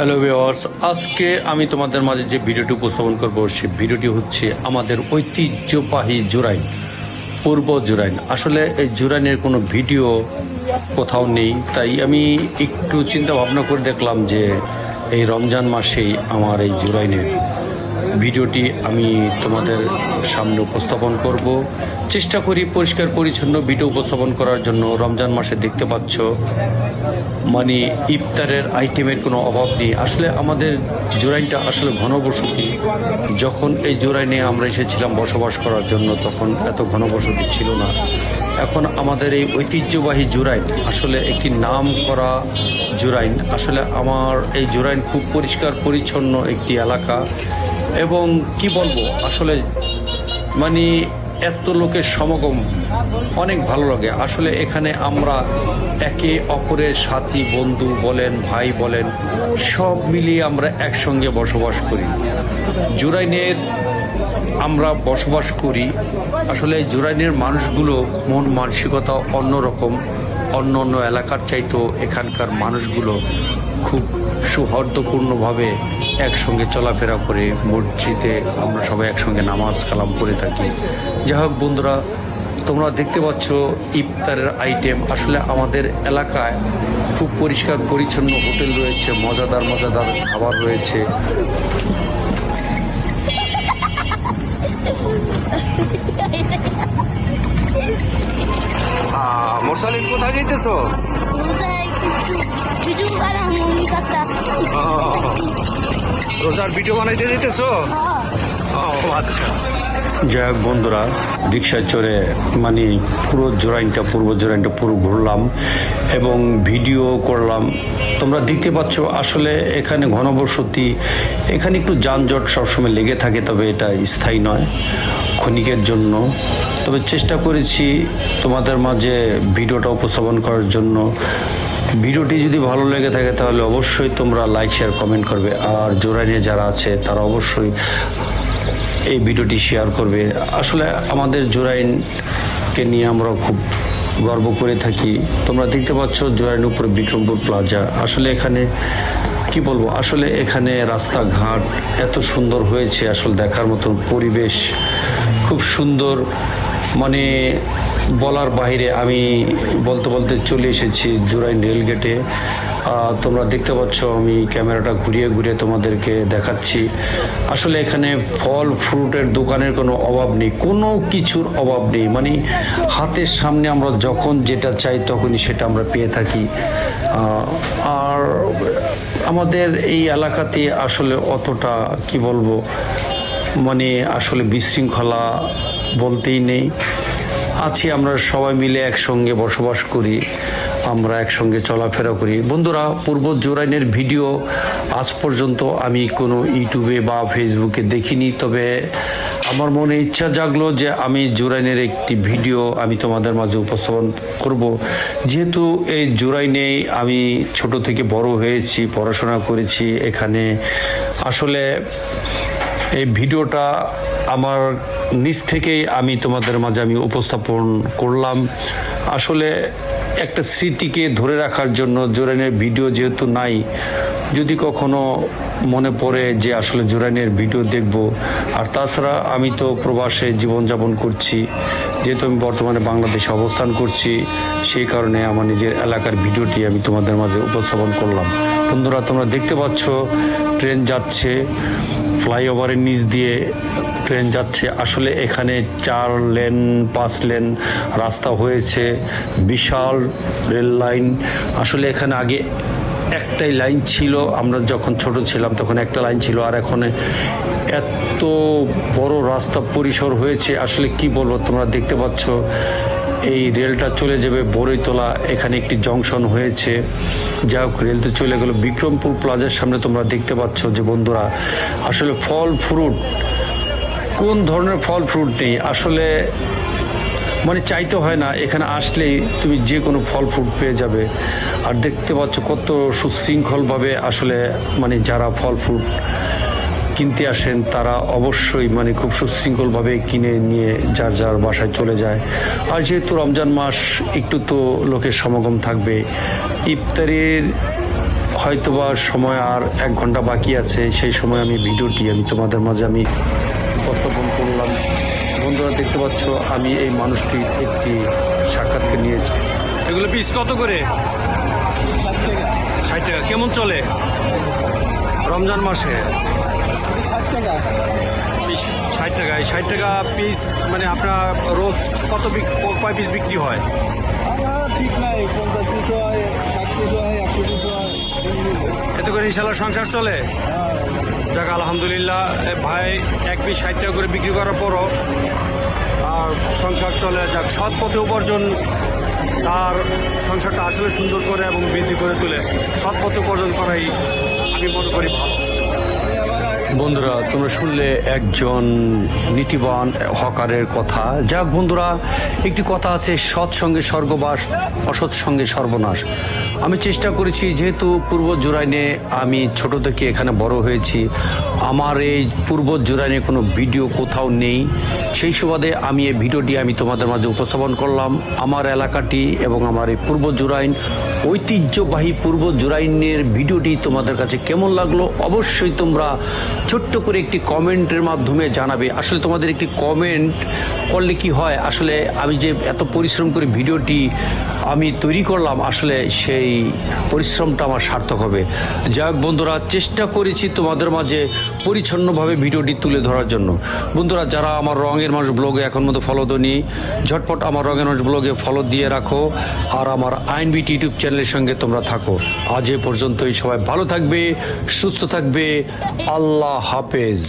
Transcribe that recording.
Hello viewers আজকে আমি তোমাদের মাঝে যে ভিডিওটি উপস্থাপন করব সে ভিডিওটি হচ্ছে আমাদের ঐতিহ্যবাহী জুরাইন, পূর্ব জুরাইন। আসলে এই জুরাইনের কোনো ভিডিও কোথাও নেই, তাই আমি একটু চিন্তা ভাবনা করে দেখলাম যে এই রমজান মাসেই আমার এই জুরাইনের ভিডিওটি আমি তোমাদের সামনে উপস্থাপন করব। চেষ্টা করি পরিষ্কার পরিচ্ছন্ন ভিডিও উপস্থাপন করার জন্য। রমজান মাসে দেখতে পাচ্ছ মানে ইফতারের আইটেমের কোনো অভাব নেই। আসলে আমাদের জোরাইনটা আসলে ঘনবসতি যখন এই জোরাইনে আমরা এসেছিলাম বসবাস করার জন্য, তখন এত ঘনবসতি ছিল না। এখন আমাদের এই ঐতিহ্যবাহী জুরাইন আসলে একটি নাম করা জুরাইন। আসলে আমার এই জোরাইন খুব পরিষ্কার পরিচ্ছন্ন একটি এলাকা। এবং কি বলব, আসলে মানে এত লোকের সমাগম অনেক ভালো লাগে। আসলে এখানে আমরা একে অপরের সাথী, বন্ধু বলেন, ভাই বলেন, সব মিলিয়ে আমরা একসঙ্গে বসবাস করি। জুরাইনের আমরা বসবাস করি। আসলে জুরাইনের মানুষগুলো মন মানসিকতা অন্যরকম। অন্য অন্য এলাকার চাইতেও এখানকার মানুষগুলো খুব সৌহার্দ্যপূর্ণভাবে একসঙ্গে চলাফেরা করে মসজিদে আমরা সবাই একসঙ্গে নামাজ কালাম করে থাকি। যাই হোক বন্ধুরা তোমরা দেখতে পাচ্ছ ইফতারের আইটেম আসলে আমাদের এলাকায় খুব পরিষ্কার পরিচ্ছন্ন হোটেল রয়েছে মজাদার মজাদার খাবার রয়েছে। মোরসালিন কোথায় ভিডিও বানাবো কাকা রোজার ভিডিও বানাইতে যেতেছো ও আচ্ছা। যাই হোক বন্ধুরা রিক্সায় চড়ে মানে পুরো জোরাইনটা পূর্ব জোরাইনটা পুরো ঘুরলাম এবং ভিডিও করলাম। তোমরা দেখতে পাচ্ছ আসলে এখানে ঘনবসতি, এখানে একটু যানজট সবসময় লেগে থাকে, তবে এটা স্থায়ী নয়, ক্ষণিকের জন্য। তবে চেষ্টা করেছি তোমাদের মাঝে ভিডিওটা উপস্থাপন করার জন্য। ভিডিওটি যদি ভালো লেগে থাকে তাহলে অবশ্যই তোমরা লাইক শেয়ার কমেন্ট করবে। আর জোরাইনে যারা আছে তারা অবশ্যই এই ভিডিওটি শেয়ার করবে। আসলে আমাদের জোরাইনকে নিয়ে আমরা খুব গর্ব করে থাকি। তোমরা দেখতে পাচ্ছ জোরাইন উপরে বিক্রমপুর প্লাজা আসলে এখানে, কি বলব, আসলে এখানে রাস্তাঘাট এত সুন্দর হয়েছে আসলে দেখার মতন পরিবেশ। খুব সুন্দর মানে বলার বাইরে আমি বলতে বলতে চলে এসেছি জোরাইন রেলগেটে। তোমরা দেখতে পাচ্ছ, আমি ক্যামেরাটা ঘুরিয়ে ঘুরিয়ে তোমাদেরকে দেখাচ্ছি। আসলে এখানে ফল, ফ্রুটের দোকানের কোনো অভাব নেই, কোনো কিছুর অভাব নেই। মানে হাতের সামনে আমরা যখন যেটা চাই, তখনই সেটা আমরা পেয়ে থাকি। আর আমাদের এই এলাকাতে আসলে অতটা, কি বলব মানে আসলে বিশৃঙ্খলা বলতেই নেই। আছি আমরা সবাই মিলে একসঙ্গে বসবাস করি। আমরা একসঙ্গে চলাফেরা করি। বন্ধুরা, পূর্ব জোরাইনের ভিডিও আজ পর্যন্ত আমি কোনো ইউটিউবে বা ফেসবুকে দেখিনি, তবে আমার মনে ইচ্ছা জাগলো যে আমি জোরাইনের একটি ভিডিও আমি তোমাদের মাঝে উপস্থাপন করব। যেহেতু এই জোরাইনেই আমি ছোট থেকে বড় হয়েছি, পড়াশোনা করেছি, এখানে আসলে এই ভিডিওটা আমার নিজ থেকেই আমি তোমাদের মাঝে আমি উপস্থাপন করলাম। আসলে একটা স্মৃতিকে ধরে রাখার জন্য জোরাইনের ভিডিও যেহেতু নাই, যদি কখনো মনে পড়ে যে আসলে জোরাইনের ভিডিও দেখব। আর তাছাড়া আমি তো প্রবাসে জীবনযাপন করছি, যেহেতু আমি বর্তমানে বাংলাদেশে অবস্থান করছি, সেই কারণে আমার নিজের এলাকার ভিডিওটি আমি তোমাদের মাঝে উপস্থাপন করলাম। বন্ধুরা, তোমরা দেখতে পাচ্ছ, ট্রেন যাচ্ছে। ফ্লাইওভারের নিচ দিয়ে ট্রেন যাচ্ছে। আসলে এখানে চার লেন, পাঁচ লেন রাস্তা হয়েছে। বিশাল রেল লাইন। আসলে এখানে আগে একটাই লাইন ছিল। আমরা যখন ছোট ছিলাম তখন একটা লাইন ছিল। আর এখন এত বড় রাস্তা পরিসর হয়েছে। আসলে কি বলব, তোমরা দেখতে পাচ্ছ এই রেলটা চলে যাবে বড়ইতলা এখানে একটি জংশন হয়েছে। যা হোক, রেলতে চলে গেল বিক্রমপুর প্লাজার সামনে তোমরা দেখতে পাচ্ছ যে বন্ধুরা, আসলে ফল ফ্রুট, কোন ধরনের ফল ফ্রুট নেই? আসলে মানে চাইতে হয় না, এখানে আসলেই তুমি যে কোনো ফল ফ্রুট পেয়ে যাবে। আর দেখতে পাচ্ছ কত সুশৃঙ্খলভাবে আসলে মানে যারা ফল ফ্রুট কিনতে আসেন, তারা অবশ্যই মানে খুব সুশৃঙ্খলভাবে কিনে নিয়ে যার যার বাসায় চলে যায়। আর যেহেতু রমজান মাস, একটু তো লোকের সমাগম থাকবে। ইফতারির হয়তোবা সময় আর এক ঘণ্টা বাকি আছে, সেই সময় আমি ভিডিওটি আমি তোমাদের মাঝে আমি উপস্থাপন করলাম। বন্ধুরা, দেখতে পাচ্ছ, আমি এই মানুষটির একটি সাক্ষাৎকার নিয়েছি। এগুলো পিস কত করে? ষাট টাকা। কেমন চলে? রমজান মাসে? ষাট টাকা। এই ষাট টাকা পিস মানে আপনার রোজ কত কয় পিস বিক্রি হয়? ঠিক নাই পঞ্চাশ পিস হয় ষাট পিস হয় একশো পিস হয় এতে করে ইনশাল্লাহ সংসার চলে? যাক আলহামদুলিল্লাহ ভাই এক পিস ষাট টাকা করে বিক্রি করার পরও আর সংসার চলে। যাক সৎ পথে উপার্জন তার সংসারটা আসলে সুন্দর করে এবং বৃদ্ধি করে তুলে সৎ পথে উপার্জন করাই আমি মনে করি ভালো। বন্ধুরা, তোমরা শুনলে একজন নীতিবান হকারের কথা। যাক বন্ধুরা, একটি কথা আছে, সৎ সঙ্গে স্বর্গবাস, অসৎ সঙ্গে সর্বনাশ। আমি চেষ্টা করেছি, যেহেতু পূর্ব জুরাইনে আমি ছোট থেকে এখানে বড় হয়েছি, আমার এই পূর্ব জুরাইনে কোনো ভিডিও কোথাও নেই। সেই সুবাদে আমি এই ভিডিওটি আমি তোমাদের মাঝে উপস্থাপন করলাম। আমার এলাকাটি এবং আমার এই পূর্ব জুরাইন, ঐতিহ্যবাহী পূর্ব জুরাইনের ভিডিওটি তোমাদের কাছে কেমন লাগল? অবশ্যই তোমরা ছোট্ট করে একটি কমেন্টের মাধ্যমে জানাবে, আসলে তোমাদের একটি কমেন্ট করলে কি হয়? আসলে আমি যে এত পরিশ্রম করে ভিডিওটি আমি তৈরি করলাম, আসলে সেই পরিশ্রমটা আমার সার্থক হবে। যাই বন্ধুরা, চেষ্টা করেছি তোমাদের মাঝে পরিচ্ছন্নভাবে ভিডিওটি তুলে ধরার জন্য। বন্ধুরা, যারা আমার রঙের মানুষ ব্লগে এখন মতো ফলো দনি, ঝটপট আমার রঙের মানুষ ব্লগে ফলো দিয়ে রাখো, আর আমার আইন আইনবিট ইউটিউব চ্যানেলের সঙ্গে তোমরা থাকো। আজ এ পর্যন্তই, সবাই ভালো থাকবে, সুস্থ থাকবে আল্লাহ হাফেজ